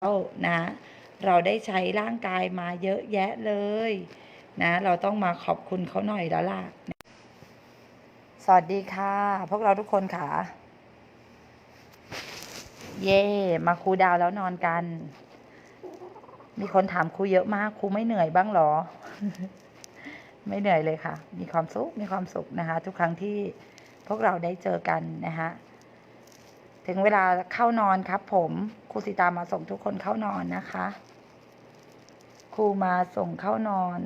แล้วนะเราได้ใช้ร่างกายมาเยอะแยะเลยนะเราต้องมาขอบคุณเขาหน่อยแล้วล่ะ สวัสดีค่ะ พวกเราทุกคนค่ะ เย่มาครูดาวแล้วนอนกัน มีคนถามครูเยอะมากครูไม่เหนื่อยบ้างหรอ ไม่เหนื่อยเลยค่ะ มีความสุขมีความสุขนะคะ ทุกครั้งที่พวกเราได้เจอกันนะคะ ถึงเวลาเข้านอนครับ ผมครูสิตามาส่งทุกคนเข้านอนนะคะ ครูมาส่งเข้านอน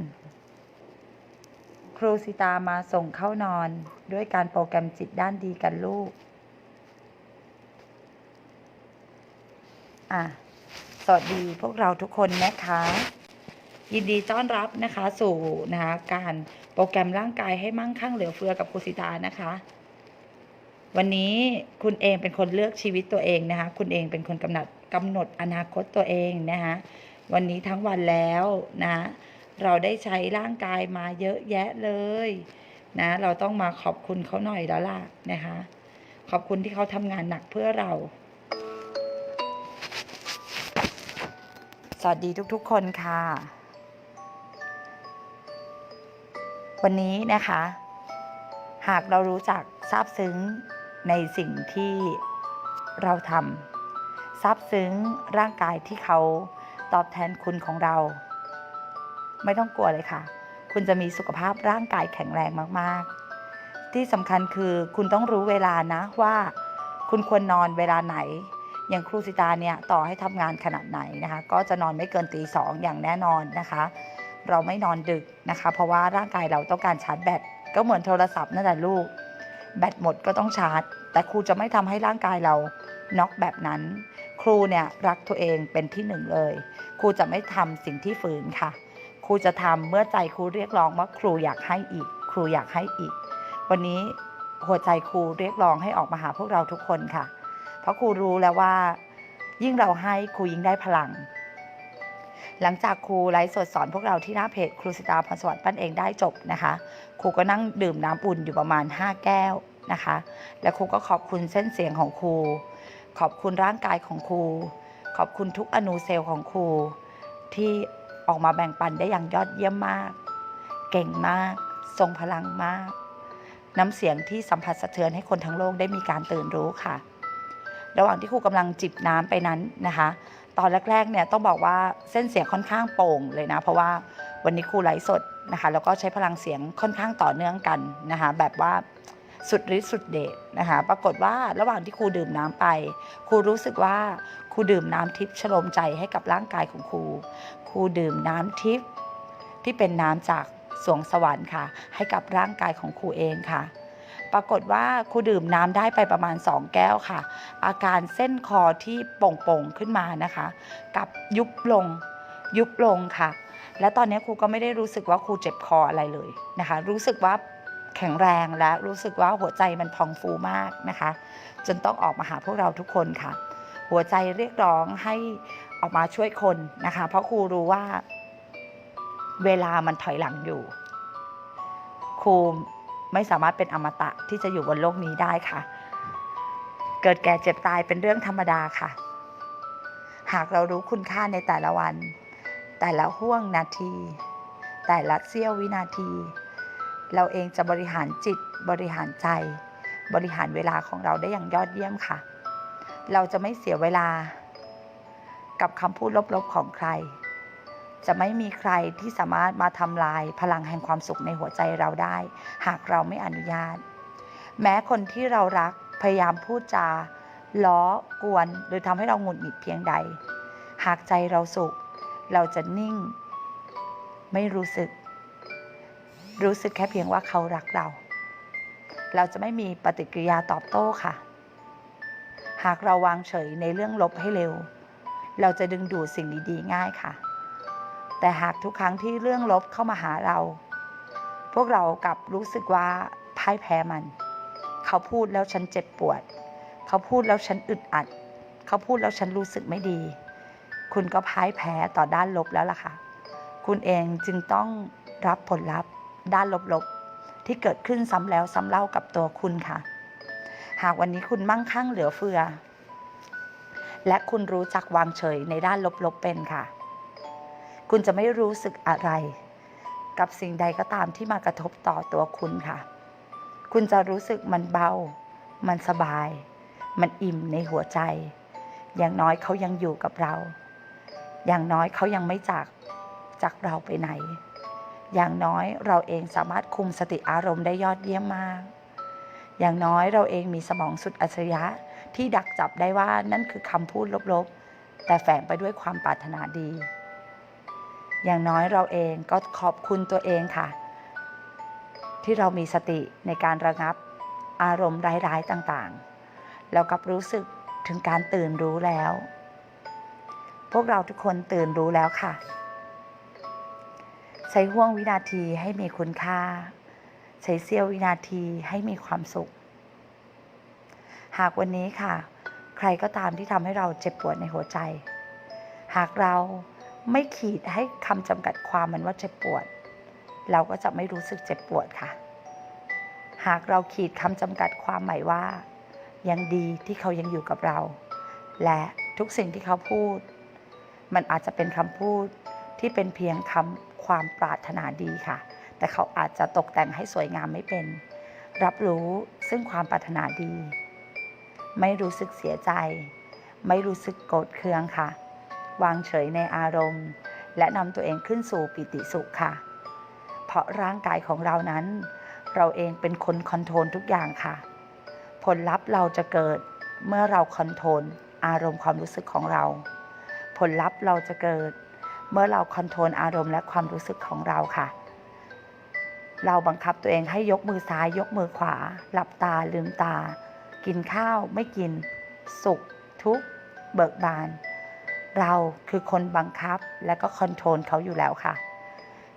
ครูสิตามาส่งเข้านอน ด้วยการโปรแกรมจิตด้านดีกันลูก อะ สวัสดีพวกเราทุกคนนะคะ ยินดีต้อนรับนะคะ สู่นะคะการโปรแกรมร่างกายให้มั่งคั่งเหลือเฟือกับครูสิตานะคะ วันนี้คุณเองเป็นคนเลือกชีวิตตัวเองนะคะ คุณเองเป็นคนกำหนดกำหนดอนาคตตัวเองนะคะวันนี้ทั้งวันแล้วนะ เราได้ใช้ร่างกายมาเยอะแยะเลยนะ เราต้องมาขอบคุณเขาหน่อยแล้วล่ะนะคะ ขอบคุณที่เขาทำงานหนักเพื่อเรา สวัสดีทุกๆคนค่ะ วันนี้นะคะ หากเรารู้จักซาบซึ้ง ในสิ่งที่เราทำซาบซึ้งร่างกายที่เขาตอบแทนคุณของเรา ไม่ต้องกลัวเลยค่ะ คุณจะมีสุขภาพร่างกายแข็งแรงมาก ๆ ที่สำคัญคือคุณต้องรู้เวลานะว่าคุณควรนอนเวลาไหน อย่างครูสิตาเนี่ยต่อให้ทำงานขนาดไหนนะคะ ก็จะนอนไม่เกินตีสองอย่างแน่นอนนะคะ เราไม่นอนดึกนะคะ เพราะว่าร่างกายเราต้องการชาร์จแบตก็เหมือนโทรศัพท์นั่นแหละลูก แบตหมดก็ต้องชาร์จ แต่ครูจะไม่ทำให้ร่างกายเราน็อกแบบนั้น ครูเนี่ยรักตัวเองเป็นที่หนึ่งเลย ครูจะไม่ทำสิ่งที่ฝืนค่ะ ครูจะทำเมื่อใจครูเรียกร้องว่าครูอยากให้อีก ครูอยากให้อีก วันนี้หัวใจครูเรียกร้องให้ออกมาหาพวกเราทุกคนค่ะ เพราะครูรู้แล้วว่า ยิ่งเราให้ครูยิ่งได้พลัง หลังจากครูไลฟ์สดสอนพวกเราที่หน้าเพจครูสิตาพรสวัสด์ปั้นเองได้จบนะคะ ครูก็นั่งดื่มน้ำอุ่นอยู่ประมาณ 5 แก้วนะคะ และครูก็ขอบคุณเส้นเสียงของครู ขอบคุณร่างกายของครู ขอบคุณทุกอนูเซลล์ของครู ที่ออกมาแบ่งปันได้อย่างยอดเยี่ยมมาก เก่งมาก ทรงพลังมาก น้ำเสียงที่สัมผัสสะเทือนให้คนทั้งโลกได้มีการตื่นรู้ค่ะ ระหว่างที่ครูกำลังจิบน้ำไปนั้นนะคะ ตอนแรกๆเนี่ยต้องบอกว่าเส้นเสียงค่อนข้างโป่งเลยนะ เพราะว่าวันนี้ครูไลฟ์สดนะคะแล้วก็ใช้พลังเสียงค่อนข้างต่อเนื่องกันนะคะแบบว่าสุดฤทธิ์สุดเดชนะคะปรากฏว่าระหว่างที่ครูดื่มน้ำไป ครูรู้สึกว่าครูดื่มน้ำทิพย์ชโลมใจให้กับร่างกายของครู ครูดื่มน้ำทิพย์ที่เป็นน้ำจากสวงสวรรค์ค่ะ ให้กับร่างกายของครูเองค่ะ ปรากฏว่าครูดื่มน้ำได้ไปประมาณ 2 แก้วค่ะ อาการเส้นคอที่โป่งๆขึ้นมานะคะ กับยุบลงยุบลงค่ะ และตอนนี้ครูก็ไม่ได้รู้สึกว่าครูเจ็บคออะไรเลยนะคะ รู้สึกว่าแข็งแรงและรู้สึกว่าหัวใจมันพองฟูมากนะคะ จนต้องออกมาหาพวกเราทุกคนค่ะ หัวใจเรียกร้องให้ออกมาช่วยคนนะคะ เพราะครูรู้ว่าเวลามันถอยหลังอยู่ครู ไม่สามารถเป็นอมตะที่จะอยู่บนโลกนี้ได้ค่ะ เกิดแก่เจ็บตายเป็นเรื่องธรรมดาค่ะ หากเรารู้คุณค่าในแต่ละวัน แต่ละห่วงนาที แต่ละเสี้ยววินาที เราเองจะบริหารจิตบริหารใจ บริหารเวลาของเราได้อย่างยอดเยี่ยมค่ะ เราจะไม่เสียเวลากับคำพูดลบๆของใคร จะไม่มีใครที่สามารถมาทำลายพลังแห่งความสุขในหัวใจเราได้ หากเราไม่อนุญาต แม้คนที่เรารักพยายามพูดจาล้อกวน หรือทำให้เราหงุดหงิดเพียงใด หากใจเราสุข เราจะนิ่ง ไม่รู้สึก รู้สึกแค่เพียงว่าเขารักเรา เราจะไม่มีปฏิกิริยาตอบโต้ค่ะ หากเราวางเฉยในเรื่องลบให้เร็ว เราจะดึงดูดสิ่งดีๆง่ายค่ะ แต่หากทุกครั้งที่เรื่องลบเข้ามาหาเรา พวกเรากลับรู้สึกว่าพ่ายแพ้มัน เขาพูดแล้วฉันเจ็บปวด เขาพูดแล้วฉันอึดอัด เขาพูดแล้วฉันรู้สึกไม่ดี คุณก็พ่ายแพ้ต่อด้านลบแล้วล่ะค่ะ คุณเองจึงต้องรับผลลัพธ์ ด้านลบๆ ที่เกิดขึ้นซ้ำแล้วซ้ำเล่ากับตัวคุณค่ะ หากวันนี้คุณมั่งคั่งเหลือเฟือ และคุณรู้จักวางเฉยในด้านลบๆเป็นค่ะ คุณจะไม่รู้สึกอะไร กับสิ่งใดก็ตามที่มากระทบต่อตัวคุณค่ะ คุณจะรู้สึกมันเบา มันสบาย มันอิ่มในหัวใจ อย่างน้อยเขายังอยู่กับเรา อย่างน้อยเขายังไม่จากจากเราไปไหน อย่างน้อยเราเองสามารถคุมสติอารมณ์ได้ยอดเยี่ยมมาก อย่างน้อยเราเองมีสมองสุดอัจฉริยะที่ดักจับได้ว่านั่นคือคำพูดลบๆ แต่แฝงไปด้วยความปรารถนาดี อย่างน้อยเราเองก็ขอบคุณตัวเองค่ะ ที่เรามีสติในการระงับอารมณ์ร้ายๆต่างๆ แล้วกับรู้สึกถึงการตื่นรู้แล้ว พวกเราทุกคนตื่นรู้แล้วค่ะ ใช้ห่วงวินาทีให้มีคุณค่า ใช้เสี้ยววินาทีให้มีความสุข หากวันนี้ค่ะ ใครก็ตามที่ทำให้เราเจ็บปวดในหัวใจ หากเรา ไม่ขีดให้คำจำกัดความมันว่าเจ็บปวด เราก็จะไม่รู้สึกเจ็บปวดค่ะ หากเราขีดคำจำกัดความหมายว่า ยังดีที่เขายังอยู่กับเรา และทุกสิ่งที่เขาพูด มันอาจจะเป็นคำพูดที่เป็นเพียงคำความปรารถนาดีค่ะ แต่เขาอาจจะตกแต่งให้สวยงามไม่เป็น รับรู้ซึ่งความปรารถนาดี ไม่รู้สึกเสียใจ ไม่รู้สึกโกรธเคืองค่ะ วางเฉยในอารมณ์ และนำตัวเองขึ้นสู่ปิติสุขค่ะ เพราะร่างกายของเรานั้น เราเองเป็นคนคอนโทรลทุกอย่างค่ะ ผลลัพธ์เราจะเกิดเมื่อเราคอนโทรลอารมณ์ความรู้สึกของเรา ผลลัพธ์เราจะเกิด เมื่อเราคอนโทรลอารมณ์และความรู้สึกของเราค่ะ เราบังคับตัวเองให้ยกมือซ้ายยกมือขวา หลับตาลืมตา กินข้าวไม่กิน สุข ทุกข์ เบิกบาน เราคือคนบังคับและก็คอนโทรลเขาอยู่แล้วค่ะ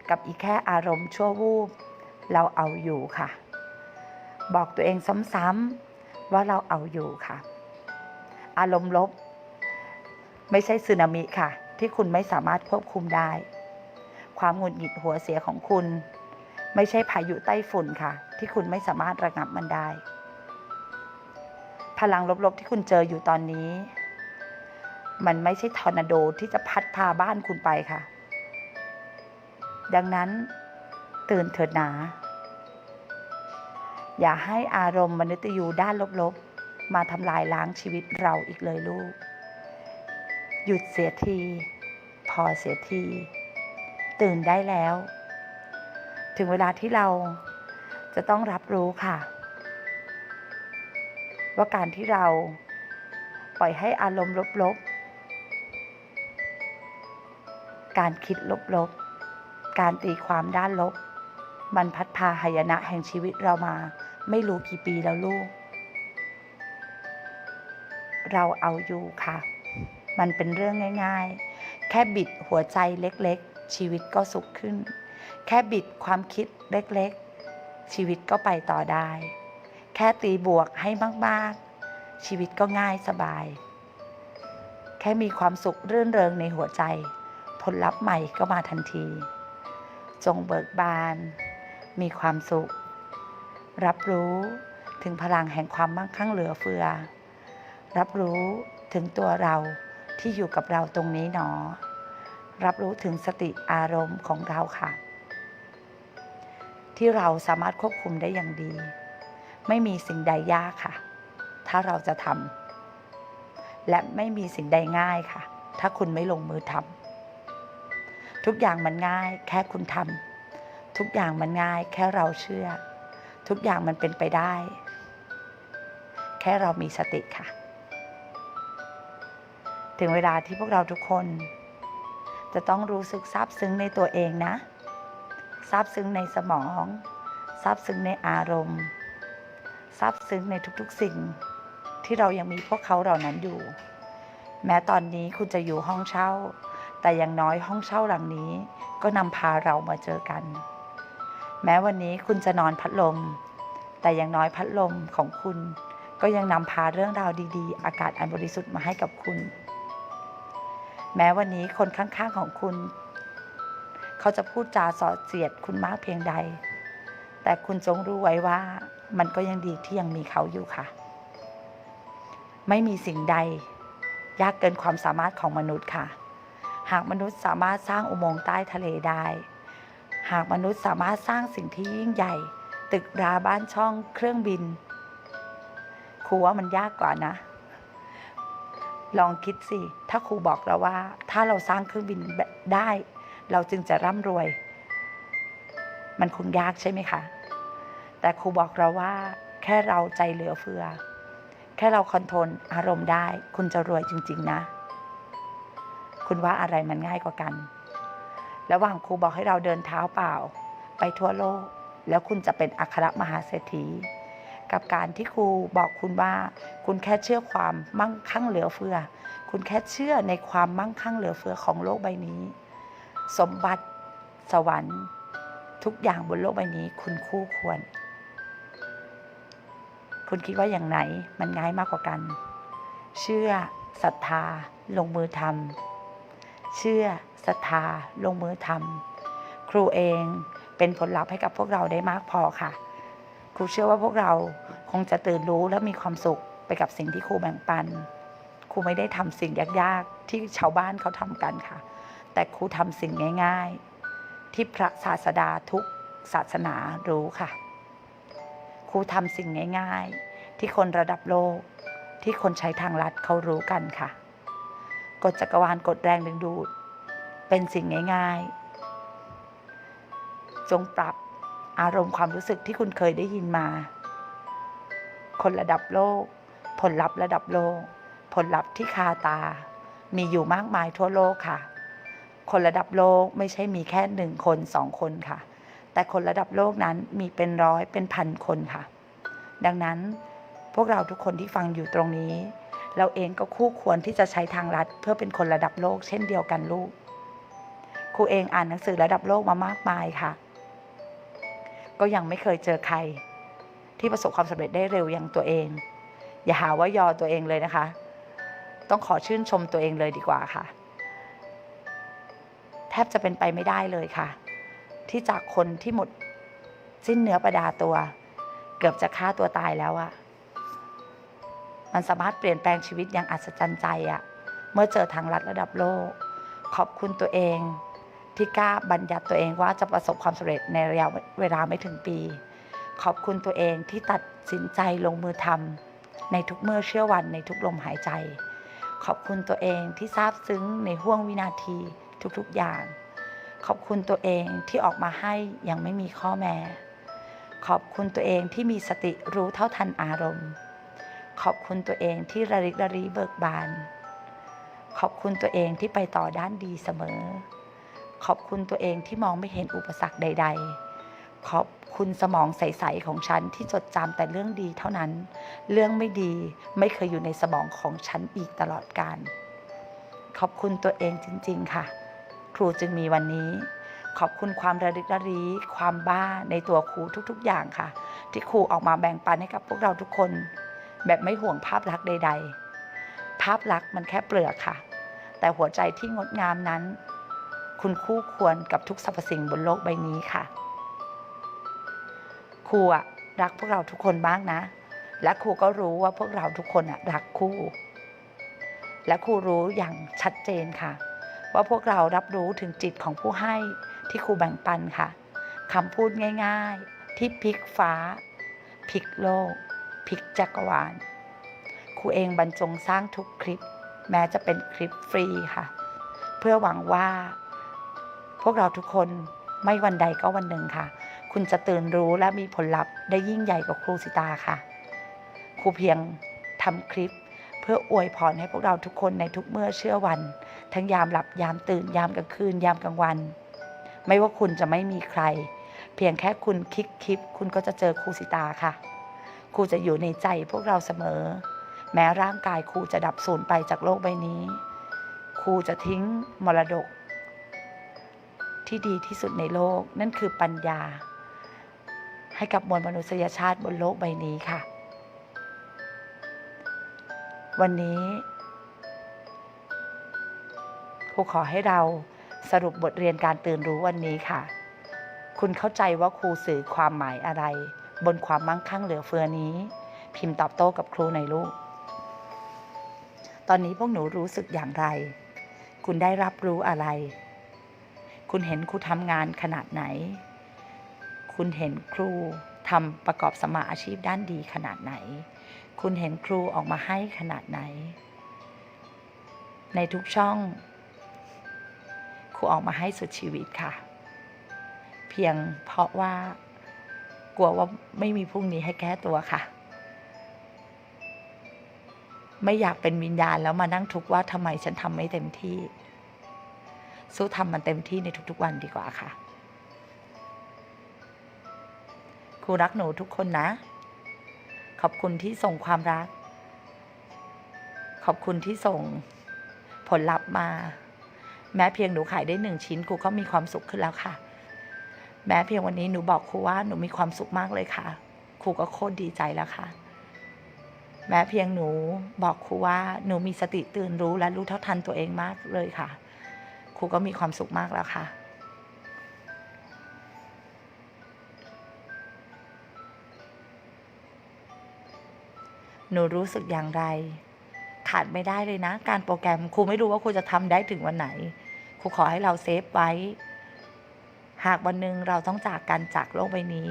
กับอีกแค่อารมณ์ชั่ววูบเราเอาอยู่ค่ะ บอกตัวเองซ้ำๆว่าเราเอาอยู่ค่ะ อารมณ์ลบ ไม่ใช่สึนามิค่ะ ที่คุณไม่สามารถควบคุมได้ ความหงุดหงิดหัวเสียของคุณ ไม่ใช่พายุไต้ฝุ่นค่ะ ที่คุณไม่สามารถระงับมันได้ พลังลบๆที่คุณเจออยู่ตอนนี้ มันไม่ใช่ทอร์นาโดที่จะพัดพาบ้านคุณไปค่ะ ดังนั้นตื่นเถิดหนา อย่าให้อารมณ์มนุษย์ยูด้านลบๆ มาทำลายล้างชีวิตเราอีกเลยลูก หยุดเสียที พอเสียที ตื่นได้แล้ว ถึงเวลาที่เราจะต้องรับรู้ค่ะ ว่าการที่เราปล่อยให้อารมณ์ลบๆ การคิดลบๆ การตีความด้านลบ มันพัดพาหายนะแห่งชีวิตเรามาไม่รู้กี่ปีแล้วลูก เราเอาอยู่ค่ะ มันเป็นเรื่องง่าย ๆ แค่บิดหัวใจเล็กๆ ชีวิตก็สุขขึ้น แค่บิดความคิดเล็กๆ ชีวิตก็ไปต่อได้ แค่ตีบวกให้มากๆ ชีวิตก็ง่ายสบาย แค่มีความสุขรื่นเริงในหัวใจ ผลลัพธ์ใหม่ก็มาทันที จงเบิกบาน มีความสุข รับรู้ถึงพลังแห่งความมั่งคั่งเหลือเฟือ รับรู้ถึงตัวเราที่อยู่กับเราตรงนี้หนอ รับรู้ถึงสติอารมณ์ของเราค่ะ ที่เราสามารถควบคุมได้อย่างดี ไม่มีสิ่งใดยากค่ะ ถ้าเราจะทำและไม่มีสิ่งใดง่ายค่ะ ถ้าคุณไม่ลงมือทำ ทุกอย่างมันง่าย แค่คุณทำทุกอย่างมันง่าย แค่เราเชื่อ ทุกอย่างมันเป็นไปได้ แค่เรามีสติค่ะ ถึงเวลาที่พวกเราทุกคน จะต้องรู้สึกซาบซึ้งในตัวเองนะซาบซึ้งในสมองซาบซึ้งในอารมณ์ซาบซึ้งในทุกๆสิ่ง ที่เรายังมีพวกเขาเหล่านั้นอยู่ แม้ตอนนี้คุณจะอยู่ห้องเช่า แต่อย่างน้อยห้องเช่าหลังนี้ก็นำพาเรามาเจอกัน แม้วันนี้คุณจะนอนพัดลม แต่อย่างน้อยพัดลมของคุณ ก็ยังนำพาเรื่องราวดีๆ อากาศอันบริสุทธิ์มาให้กับคุณ แม้วันนี้คนข้างๆของคุณ เขาจะพูดจาสอดเสียดคุณมากเพียงใด แต่คุณจงรู้ไว้ว่ามันก็ยังดีที่ยังมีเขาอยู่ค่ะ ไม่มีสิ่งใด ยากเกินความสามารถของมนุษย์ค่ะ หากมนุษย์สามารถสร้างอุโมงค์ใต้ทะเลได้ หากมนุษย์สามารถสร้างสิ่งที่ยิ่งใหญ่ ตึกราบ้านช่องเครื่องบินครูว่ามันยากกว่านะ ลองคิดสิ ถ้าครูบอกเราว่า ถ้าเราสร้างเครื่องบินได้ เราจึงจะร่ำรวย มันคงยากใช่ไหมคะ แต่ครูบอกเราว่า แค่เราใจเหลือเฟือ แค่เราคอนโทรลอารมณ์ได้ คุณจะรวยจริง ๆ นะ คุณว่าอะไรมันง่ายกว่ากัน ระหว่างครูบอกให้เราเดินเท้าเปล่า ไปทั่วโลก แล้วคุณจะเป็นอัครมหาเศรษฐี กับการที่ครูบอกคุณว่า คุณแค่เชื่อความมั่งคั่งเหลือเฟือ คุณแค่เชื่อในความมั่งคั่งเหลือเฟือของโลกใบนี้ สมบัติสวรรค์ ทุกอย่างบนโลกใบนี้ คุณคู่ควร คุณคิดว่าอย่างไหนมันง่ายมากกว่ากัน เชื่อศรัทธาลงมือทำ เชื่อศรัทธาลงมือทำครูเองเป็นผลลัพธ์ให้กับพวกเราได้มากพอค่ะ ครูเชื่อว่าพวกเราคงจะตื่นรู้และมีความสุขไปกับสิ่งที่ครูแบ่งปัน ครูไม่ได้ทำสิ่งยากๆ ที่ชาวบ้านเขาทำกันค่ะ แต่ครูทำสิ่งง่าย ๆ ที่พระศาสดาทุกศาสนารู้ค่ะ ครูทำสิ่งง่าย ๆ ที่คนระดับโลกที่คนใช้ทางลัดเขารู้กันค่ะ กฎจักรวาลกฎแรงดึงดูด เป็นสิ่งง่ายๆ จงปรับอารมณ์ความรู้สึกที่คุณเคยได้ยินมา คนระดับโลก ผลลัพธ์ระดับโลก ผลลัพธ์ที่คาตา มีอยู่มากมายทั่วโลกค่ะ คนระดับโลกไม่ใช่มีแค่หนึ่งคนสองคนค่ะ แต่คนระดับโลกนั้นมีเป็นร้อยเป็นพันคนค่ะ ดังนั้นพวกเราทุกคนที่ฟังอยู่ตรงนี้ เราเองก็คู่ควรที่จะใช้ทางลัดเพื่อเป็นคนระดับโลก เช่นเดียวกันลูก ครูเองอ่านหนังสือระดับโลกมามากมายค่ะ ก็ยังไม่เคยเจอใคร ที่ประสบความสำเร็จได้เร็วอย่างตัวเอง อย่าหาว่ายอตัวเองเลยนะคะ ต้องขอชื่นชมตัวเองเลยดีกว่าค่ะ แทบจะเป็นไปไม่ได้เลยค่ะ ที่จากคนที่หมดสิ้นเนื้อประดาตัว เกือบจะฆ่าตัวตายแล้วอะ มันสามารถเปลี่ยนแปลงชีวิตอย่างอัศจรรย์ใจอะเมื่อเจอทางลัดระดับโลก ขอบคุณตัวเองที่กล้าบัญญัติตัวเองว่าจะประสบความสำเร็จในระยะเวลาไม่ถึงปี ขอบคุณตัวเองที่ตัดสินใจลงมือทำในทุกเมื่อเชื่อวันในทุกลมหายใจ ขอบคุณตัวเองที่ซาบซึ้งในห่วงวินาทีทุกๆอย่าง ขอบคุณตัวเองที่ออกมาให้ยังไม่มีข้อแม้ ขอบคุณตัวเองที่มีสติรู้เท่าทันอารมณ์ ขอบคุณตัวเองที่ระริกระรีเบิกบาน ขอบคุณตัวเองที่ไปต่อด้านดีเสมอ ขอบคุณตัวเองที่มองไม่เห็นอุปสรรคใด ๆ ขอบคุณสมองใสๆของฉันที่จดจำแต่เรื่องดีเท่านั้น เรื่องไม่ดีไม่เคยอยู่ในสมองของฉันอีกตลอดกาลขอบคุณตัวเองจริง ๆ ค่ะ ครูจึงมีวันนี้ ขอบคุณความระลึกระรีความบ้าในตัวครูทุก ๆ อย่างค่ะ ที่ครูออกมาแบ่งปันให้กับพวกเราทุกคน แบบไม่ห่วงภาพลักษณ์ใด ๆ ภาพลักษณ์มันแค่เปลือกค่ะ แต่หัวใจที่งดงามนั้น คุณคู่ควรกับทุกสรรพสิ่งบนโลกใบนี้ค่ะ ครูอะรักพวกเราทุกคนมากนะ และครูก็รู้ว่าพวกเราทุกคนอะรักครูและครูรู้อย่างชัดเจนค่ะ ว่าพวกเรารับรู้ถึงจิตของผู้ให้ที่ครูแบ่งปันค่ะคำพูดง่าย ๆ ที่พลิกฟ้าพลิกโลก พลิกจักรวาลครูเองบรรจงสร้างทุกคลิป แม้จะเป็นคลิปฟรีค่ะ เพื่อหวังว่า พวกเราทุกคนไม่วันใดก็วันหนึ่งค่ะ คุณจะตื่นรู้และมีผลลัพธ์ได้ยิ่งใหญ่กว่าครูสิตาค่ะ ครูเพียงทำคลิปเพื่ออวยพรให้พวกเราทุกคนในทุกเมื่อเชื่อวัน ทั้งยามหลับยามตื่นยามกลางคืนยามกลางวัน ไม่ว่าคุณจะไม่มีใคร เพียงแค่คุณคลิกคลิป คุณก็จะเจอครูสิตาค่ะ ครูจะอยู่ในใจพวกเราเสมอ แม้ร่างกายครูจะดับสูญไปจากโลกใบนี้ ครูจะทิ้งมรดก ที่ดีที่สุดในโลกนั่นคือปัญญา ให้กับมวลมนุษยชาติบนโลกใบนี้ค่ะ วันนี้ครูขอให้เราสรุปบทเรียนการตื่นรู้วันนี้ค่ะ คุณเข้าใจว่าครูสื่อความหมายอะไร บนความมั่งคั่งเหลือเฟือนี้ พิมพ์ตอบโต้กับครูในลูก ตอนนี้พวกหนูรู้สึกอย่างไร คุณได้รับรู้อะไร คุณเห็นครูทำงานขนาดไหน คุณเห็นครูทำประกอบสมาอาชีพด้านดีขนาดไหน คุณเห็นครูออกมาให้ขนาดไหน ในทุกช่อง ครูออกมาให้สุดชีวิตค่ะ เพียงเพราะว่า กลัวว่าไม่มีพรุ่งนี้ให้แก้ตัวค่ะ ไม่อยากเป็นวิญญาณแล้วมานั่งทุกข์ว่าทำไมฉันทำไม่เต็มที่ สู้ทำมันเต็มที่ในทุกๆวันดีกว่าค่ะครูรักหนูทุกคนนะ ขอบคุณที่ส่งความรัก ขอบคุณที่ส่งผลลัพธ์มา แม้เพียงหนูขายได้หนึ่งชิ้นครูก็มีความสุขขึ้นแล้วค่ะ แม้เพียงวันนี้หนูบอกครูว่าหนูมีความสุขมากเลยค่ะ ครูก็โคตรดีใจแล้วค่ะ แม้เพียงหนูบอกครูว่าหนูมีสติตื่นรู้และรู้เท่าทันตัวเองมากเลยค่ะ ครูก็มีความสุขมากแล้วค่ะหนูรู้สึกอย่างไร ขาดไม่ได้เลยนะ การโปรแกรมครูไม่รู้ว่าครูจะทำได้ถึงวันไหนครูขอให้เราเซฟไว้ หากวันหนึ่งเราต้องจากกันจากโลกใบนี้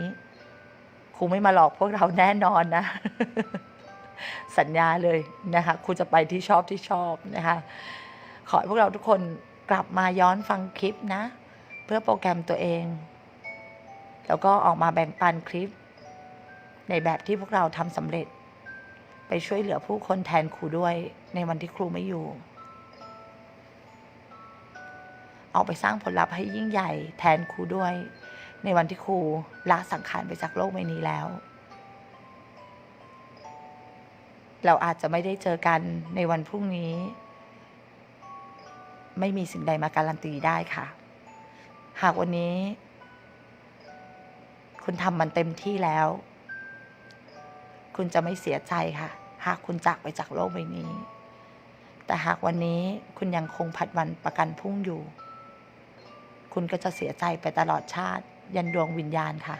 ครูไม่มาหลอกพวกเราแน่นอนนะ สัญญาเลยนะคะครูจะไปที่ชอบที่ชอบนะคะขอให้พวกเราทุกคนกลับมาย้อนฟังคลิปนะ เพื่อโปรแกรมตัวเอง แล้วก็ออกมาแบ่งปันคลิป ในแบบที่พวกเราทำสำเร็จ ไปช่วยเหลือผู้คนแทนครูด้วยในวันที่ครูไม่อยู่ ออกไปสร้างผลลัพธ์ให้ยิ่งใหญ่แทนครูด้วย ในวันที่ครูละสังขารไปจากโลกใบนี้แล้ว เราอาจจะไม่ได้เจอกันในวันพรุ่งนี้ ไม่มีสิ่งใดมาการันตีได้ค่ะ หากวันนี้ คุณทำมันเต็มที่แล้ว คุณจะไม่เสียใจค่ะ หากคุณจากไปจากโลกใบนี้แต่หากวันนี้คุณยังคงผัดวันประกันพรุ่งอยู่ คุณก็จะเสียใจไปตลอดชาติ ยันดวงวิญญาณค่ะ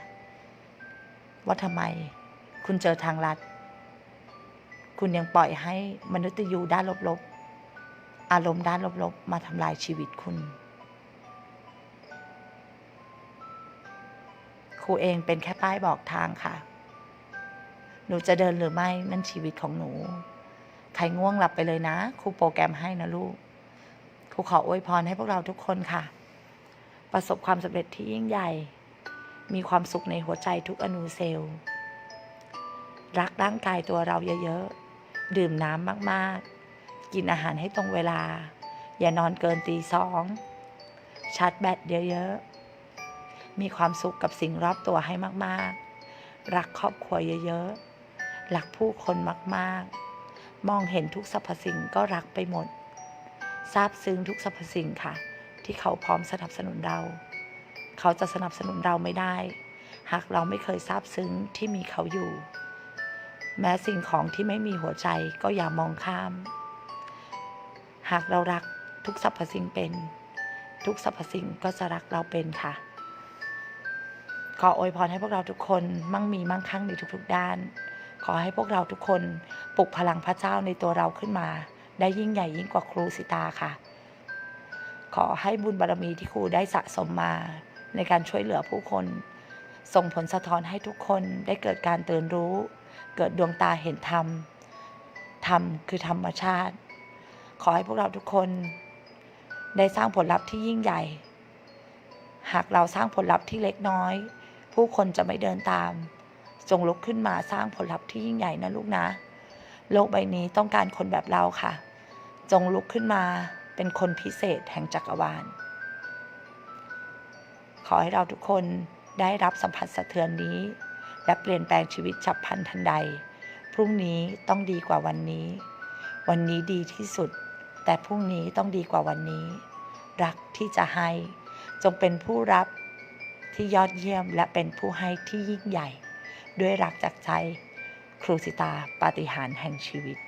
ว่าทำไมคุณเจอทางลัด คุณยังปล่อยให้มนุษย์ยูด้านลบๆ อารมณ์ด้านลบๆ มาทำลายชีวิตคุณครูเองเป็นแค่ป้ายบอกทางค่ะ หนูจะเดินหรือไม่นั่นชีวิตของหนู ใครง่วงหลับไปเลยนะ ครูโปรแกรมให้นะลูก ครูขออวยพรให้พวกเราทุกคนค่ะ ประสบความสำเร็จที่ยิ่งใหญ่ มีความสุขในหัวใจทุกอนูเซลล์ รักร่างกายตัวเราเยอะๆ ดื่มน้ำมากๆ กินอาหารให้ตรงเวลา อย่านอนเกินตีสองชาร์จแบตเยอะๆ มีความสุขกับสิ่งรอบตัวให้มากๆ รักครอบครัวเยอะๆ รักผู้คนมากๆ มองเห็นทุกสรรพสิ่งก็รักไปหมด ซาบซึ้งทุกสรรพสิ่งค่ะ ที่เขาพร้อมสนับสนุนเรา เขาจะสนับสนุนเราไม่ได้ หากเราไม่เคยซาบซึ้งที่มีเขาอยู่ แม้สิ่งของที่ไม่มีหัวใจก็อย่ามองข้าม หากเรารักทุกสรรพสิ่งเป็น ทุกสรรพสิ่งก็จะรักเราเป็นค่ะ ขออวยพรให้พวกเราทุกคนมั่งมีมั่งคั่งในทุกๆด้าน ขอให้พวกเราทุกคนปลุกพลังพระเจ้าในตัวเราขึ้นมา ได้ยิ่งใหญ่ยิ่งกว่าครูสิตาค่ะ ขอให้บุญบารมีที่ครูได้สะสมมา ในการช่วยเหลือผู้คน ส่งผลสะท้อนให้ทุกคนได้เกิดการตื่นรู้ เกิดดวงตาเห็นธรรม ธรรมคือธรรมชาติ ขอให้พวกเราทุกคน ได้สร้างผลลัพธ์ที่ยิ่งใหญ่ หากเราสร้างผลลัพธ์ที่เล็กน้อย ผู้คนจะไม่เดินตาม จงลุกขึ้นมาสร้างผลลัพธ์ที่ยิ่งใหญ่นะลูกนะ โลกใบนี้ต้องการคนแบบเราค่ะ จงลุกขึ้นมา เป็นคนพิเศษแห่งจักรวาล ขอให้เราทุกคนได้รับสัมผัสสะเทือนนี้ และเปลี่ยนแปลงชีวิตฉับพลันทันใด พรุ่งนี้ต้องดีกว่าวันนี้ วันนี้ดีที่สุด แต่พรุ่งนี้ต้องดีกว่าวันนี้ รักที่จะให้ จงเป็นผู้รับที่ยอดเยี่ยมและเป็นผู้ให้ที่ยิ่งใหญ่ ด้วยรักจากใจ ครูสิตาปาฏิหาริย์แห่งชีวิต